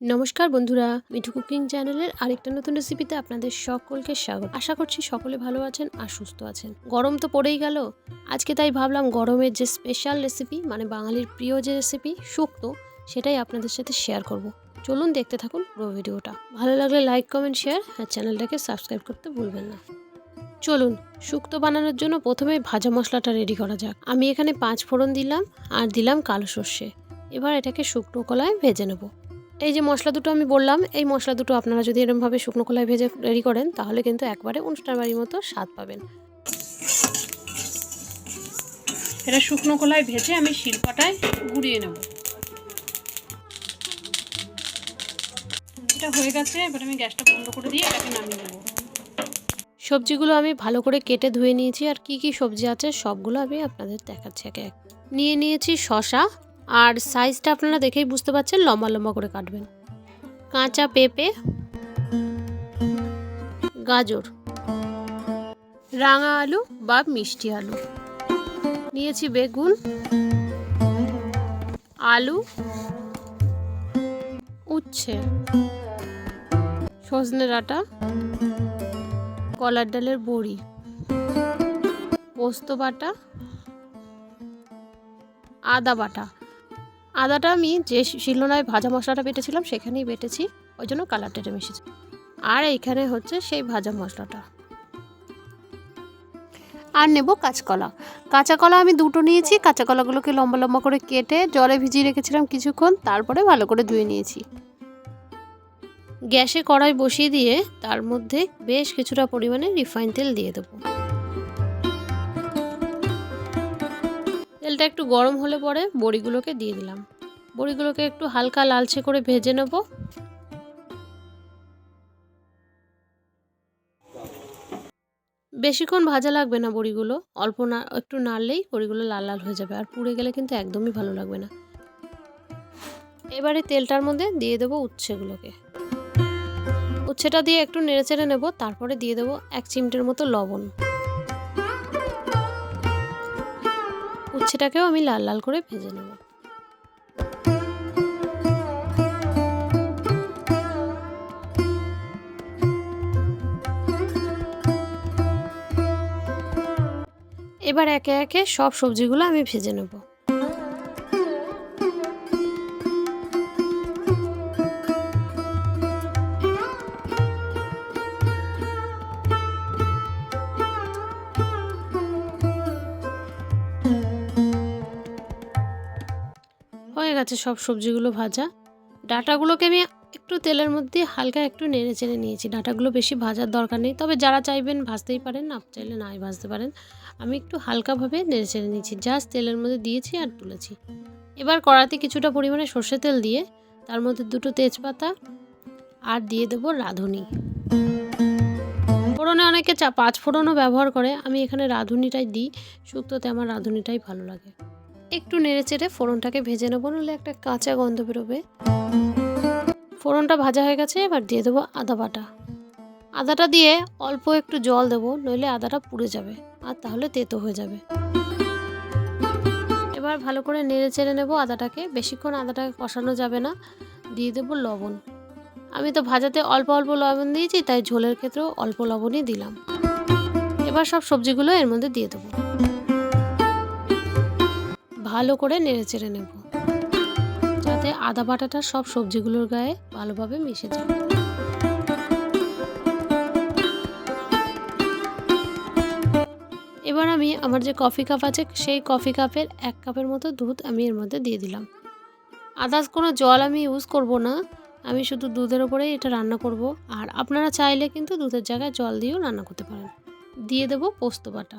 নমস্কার বন্ধুরা, মিঠু কুকিং চ্যানেলের আরেকটা নতুন রেসিপিতে আপনাদের সকলকে স্বাগত। আশা করছি সকলে ভালো আছেন আর সুস্থ আছেন। গরম তো পড়েই গেল। আজকে তাই ভাবলাম গরমের যে স্পেশাল রেসিপি মানে বাঙালির প্রিয় যে রেসিপি শুক্তো, সেটাই আপনাদের সাথে শেয়ার করব। চলুন দেখতে থাকুন পুরো ভিডিওটা। ভালো লাগলে লাইক কমেন্ট শেয়ার আর চ্যানেলটাকে সাবস্ক্রাইব করতে ভুলবেন না। চলুন, শুক্তো বানানোর জন্য প্রথমে ভাজা মশলাটা রেডি করা যাক। আমি এখানে পাঁচ ফোড়ন দিলাম আর দিলাম কালো সর্ষে। এবার এটাকে শুকনো কলায় ভেজে নেব। এই যে মশলা দুটো আমি বললাম এই মশলা দুটো আপনারা যদি এরমভাবে শুকনো কলায় ভেজে রেডি করেন তাহলে কিন্তু একবারে অনুষ্ঠান বাড়ির মতো স্বাদ পাবেন। এটা শুকনো কলায় ভেজে আমি শিলপাটায় গুঁড়িয়ে নেব। এটা হয়ে গেছে এবার আমি গ্যাসটা বন্ধ করে দিয়ে এটাকে নামিয়ে নেব। সবজিগুলো আমি ভালো করে কেটে ধুয়ে নিয়েছি আর কি কি সবজি আছে সবগুলো আমি আপনাদের দেখাচ্ছি। একে এক নিয়ে নিয়েছি শশা আর সাইজটা আপনারা দেখেই বুঝতে পারছেন লম্বা লম্বা করে কাটবেন। কাঁচা পেঁপে, গাজর, রাঙা আলু বা মিষ্টি আলু। নিয়েছি বেগুন, আলু, উচ্ছে, সজনে ডাঁটা, কলার ডালের বড়ি, পোস্ত বাটা, আদা বাটা। আদাটা আমি যে শিলনোড়ায় ভাজা মশলাটা বেটেছিলাম সেখানেই বেটেছি। ওই জন্য কালারটা এটা মিশেছে। আর এইখানে হচ্ছে সেই ভাজা মশলাটা। আর নেব কাঁচকলা। কাঁচা কলা আমি দুটো নিয়েছি কাঁচা কলাগুলোকে লম্বা লম্বা করে কেটে জলে ভিজিয়ে রেখেছিলাম কিছুক্ষণ তারপরে ভালো করে ধুয়ে নিয়েছি। গ্যাসে কড়াই বসিয়ে দিয়ে তার মধ্যে বেশ কিছুটা পরিমাণে রিফাইন তেল দিয়ে দেবো। তেলটা একটু গরম হলে পরে বড়িগুলোকে দিয়ে দিলাম। বড়িগুলোকে একটু হালকা লালচে করে ভেজে নেব। বেশিক্ষণ ভাজা লাগবে না বড়িগুলো। অল্প না, একটু নাড়লেই বড়িগুলো লাল লাল হয়ে যাবে। আর পুড়ে গেলে কিন্তু একদমই ভালো লাগবে না। এবারে তেলটার মধ্যে দিয়ে দেবো উচ্ছেগুলোকে। উচ্ছেটা দিয়ে একটু নেড়ে চেড়ে নেব। তারপরে দিয়ে দেবো এক চিমটের মতো লবণ। উচ্ছেটাকেও আমি লাল লাল করে ভেজে নেব। এবার একে একে সব সবজিগুলো আমি ভেজে নেব। গেছে সব সবজিগুলো ভাজা। ডাটাগুলোকে আমি একটু তেলের মধ্যে হালকা একটু নেড়ে চেড়ে নিয়েছি। ডাটাগুলো বেশি ভাজার দরকার নেই। তবে যারা চাইবেন ভাজতেই পারেন, না চাইলে নাই ভাজতে পারেন। আমি একটু হালকাভাবে নেড়ে চেড়ে নিয়েছি। জাস্ট তেলের মধ্যে দিয়েছি আর তুলেছি। এবার কড়াতে কিছুটা পরিমাণে সর্ষে তেল দিয়ে তার মধ্যে দুটো তেজপাতা আর দিয়ে দেবো রাঁধুনি। ফোড়নে অনেকে চা পাঁচ ফোড়নও ব্যবহার করে। আমি এখানে রাঁধুনিটাই দিই। শুক্তোতে আমার রাঁধুনিটাই ভালো লাগে। একটু নেড়ে চেড়ে ফোড়নটাকে ভেজে নেব, নাহলে একটা কাঁচা গন্ধ বেরোবে। ফোড়নটা ভাজা হয়ে গেছে, এবার দিয়ে দেবো আদা বাটা। আদাটা দিয়ে অল্প একটু জল দেবো, নইলে আদাটা পুড়ে যাবে আর তাহলে তেতো হয়ে যাবে। এবার ভালো করে নেড়ে চেড়ে নেব আদাটাকে। বেশিক্ষণ আদাটাকে কষানো যাবে না, দিয়ে দেবো লবণ। আমি তো ভাজাতে অল্প অল্প লবণ দিয়েছি, তাই ঝোলের ক্ষেত্রেও অল্প লবণই দিলাম। এবার সব সবজিগুলো এর মধ্যে দিয়ে দেবো। ভালো করে নেড়ে চেড়ে নেব। যাতে আদা বাটাটা সব সবজিগুলোর গায়ে ভালোভাবে মিশে যায়। এবার আমি আমার যে কফি কাপ আছে, সেই কফি কাপের এক কাপের মতো দুধ আমি এর মধ্যে দিয়ে দিলাম। আদার্স কোনো জল আমি ইউজ করব না। আমি শুধু দুধের ওপরেই এটা রান্না করব। আর আপনারা চাইলে কিন্তু দুধের জায়গায় জল দিয়েও রান্না করতে পারেন। দিয়ে দেবো পোস্ত বাটা।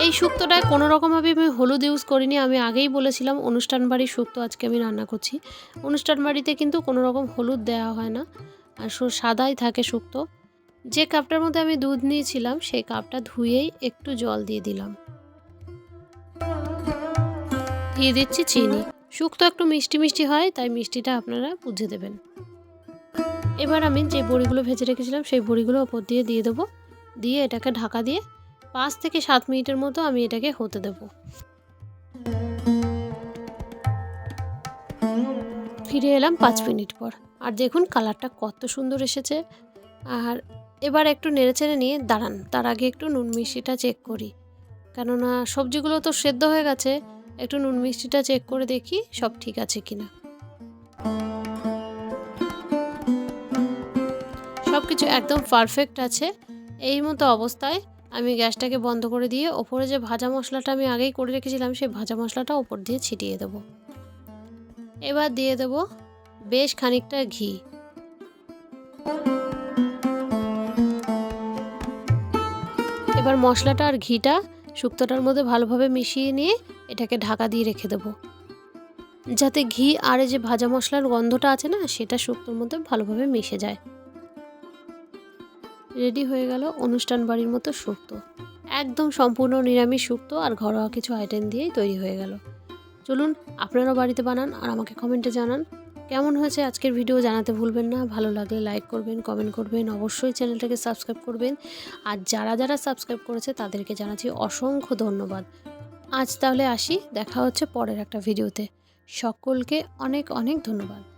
এই শুক্তটায় কোনো রকমভাবে আমি হলুদ ইউজ করিনি। আমি আগেই বলেছিলাম অনুষ্ঠান বাড়ির শুক্তো আজকে আমি রান্না করছি। অনুষ্ঠান বাড়িতে কিন্তু কোনো রকম হলুদ দেওয়া হয় না। আর সাদাই থাকে শুক্তো। যে কাপটার মধ্যে আমি দুধ নিয়েছিলাম, সেই কাপটা ধুয়েই একটু জল দিয়ে দিলাম। দিয়ে দিচ্ছি চিনি। শুক্তো একটু মিষ্টি মিষ্টি হয়, তাই মিষ্টিটা আপনারা বুঝে দেবেন। এবার আমি যে বড়িগুলো ভেজে রেখেছিলাম, সেই বড়িগুলো ওপর দিয়ে দিয়ে দেবো। দিয়ে এটাকে ঢাকা দিয়ে পাঁচ থেকে সাত মিনিটের মতো আমি এটাকে হতে দেব। ফিরে এলাম পাঁচ মিনিট পর। আর দেখুন, কালারটা কত সুন্দর এসেছে। আর এবার একটু নেড়ে নেড়েচেড়ে নিয়ে দাঁড়ান। তার আগে একটু নুন মিষ্টিটা চেক করি। কেননা সবজিগুলো তো সেদ্ধ হয়ে গেছে, একটু নুন মিষ্টিটা চেক করে দেখি সব ঠিক আছে কিনা। সব কিছু একদম পারফেক্ট আছে। এই মতো অবস্থায় আমি গ্যাসটাকে বন্ধ করে দিয়ে ওপরে যে ভাজা মশলাটা আমি আগেই করে রেখেছিলাম, সেই ভাজা মশলাটা ওপর দিয়ে ছিটিয়ে দেবো। এবার দিয়ে দেব বেশ খানিকটা ঘি। এবার মশলাটা আর ঘিটা শুক্তোটার মধ্যে ভালোভাবে মিশিয়ে নিয়ে এটাকে ঢাকা দিয়ে রেখে দেবো। যাতে ঘি আর যে ভাজা মশলার গন্ধটা আছে না, সেটা শুক্তোর মধ্যে ভালোভাবে মিশে যায়। রেডি হয়ে গেল অনুষ্ঠান বাড়ির মতো শুক্তো একদম সম্পূর্ণ নিরামিষ শুক্তো আর ঘরোয়া কিছু আইটেম দিয়েই তৈরি হয়ে গেল। চলুন আপনারাও বাড়িতে বানান আর আমাকে কমেন্টে জানান। কেমন হয়েছে আজকের ভিডিও জানাতে ভুলবেন না। ভালো লাগলে লাইক করবেন, কমেন্ট করবেন, অবশ্যই চ্যানেলটাকে সাবস্ক্রাইব করবেন। আর যারা যারা সাবস্ক্রাইব করেছে তাদেরকে জানাচ্ছি অসংখ্য ধন্যবাদ। আজ তাহলে আসি, দেখা হচ্ছে পরের একটা ভিডিওতে। সকলকে অনেক অনেক ধন্যবাদ।